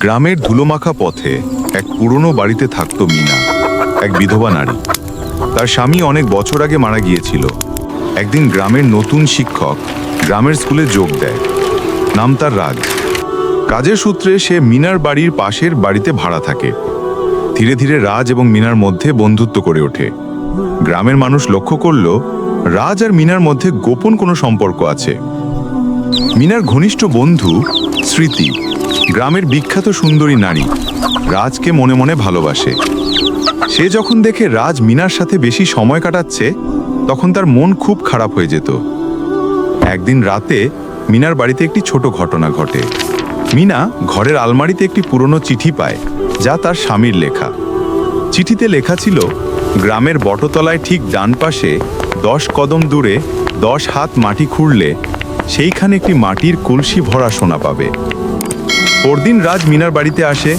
গ্রামের ধুলোমাখা পথে এক পুরনো বাড়িতে থাকত মিনা, এক বিধবা নারী। তার স্বামী অনেক বছর আগে মারা গিয়েছিল। একদিন গ্রামের নতুন শিক্ষক গ্রামের স্কুলে যোগ দেয়। নাম তার রাজ। কাজের সূত্রে সে মিনার বাড়ির পাশের বাড়িতে ভাড়া থাকে। ধীরে ধীরে রাজ এবং মিনার মধ্যে বন্ধুত্ব করে ওঠে। গ্রামের মানুষ লক্ষ্য করল, রাজ আর মিনার মধ্যে গোপন কোনো সম্পর্ক আছে। মিনার ঘনিষ্ঠ বন্ধু স্মৃতি। গ্রামের বিখ্যাত সুন্দরী নারী রাজকে মনে মনে ভালোবাসে। সে যখন দেখে রাজ মিনার সাথে বেশি সময় কাটাচ্ছে, তখন তার মন খুব খারাপ হয়ে যেত। একদিন রাতে মিনার বাড়িতে একটি ছোট ঘটনা ঘটে। মিনা ঘরের আলমারিতে একটি পুরনো চিঠি পায়, যা তার স্বামীর লেখা। চিঠিতে লেখা ছিল, গ্রামের বটতলায় ঠিক ডান পাশে দশ কদম দূরে দশ হাত মাটি খুঁড়লে সেইখানে একটি মাটির কলসি ভরা সোনা পাবে। পরদিন রাজ মিনার বাড়িতে আসে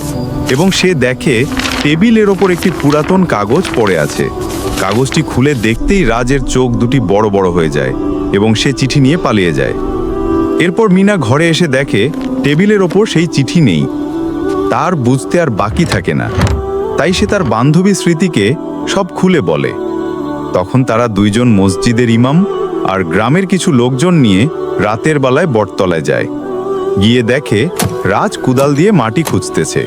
এবং সে দেখে টেবিলের ওপর একটি পুরাতন কাগজ পড়ে আছে। কাগজটি খুলে দেখতেই রাজের চোখ দুটি বড় বড় হয়ে যায় এবং সে চিঠি নিয়ে পালিয়ে যায়। এরপর মিনা ঘরে এসে দেখে টেবিলের ওপর সেই চিঠি নেই। তার বুঝতে আর বাকি থাকে না। তাই সে তার বান্ধবী স্মৃতিকে সব খুলে বলে। তখন তারা দুইজন মসজিদের ইমাম আর গ্রামের কিছু লোকজন নিয়ে রাতের বেলায় বটতলায় যায়। গিয়ে দেখে রাজ কুদাল দিয়ে মাটি খুঁজতেছে।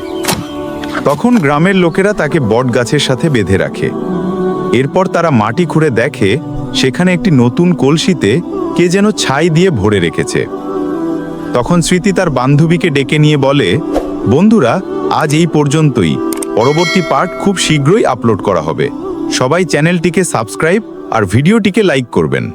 তখন গ্রামের লোকেরা তাকে বট গাছের সাথে বেঁধে রাখে। এরপর তারা মাটি খুঁড়ে দেখে সেখানে একটি নতুন কলসিতে কে যেন ছাই দিয়ে ভরে রেখেছে। তখন স্মৃতি তার বান্ধবীকে ডেকে নিয়ে বলে, বন্ধুরা, আজ এই পর্যন্তই। পরবর্তী পার্ট খুব শীঘ্রই আপলোড করা হবে। সবাই চ্যানেলটিকে সাবস্ক্রাইব আর ভিডিওটিকে লাইক করবেন।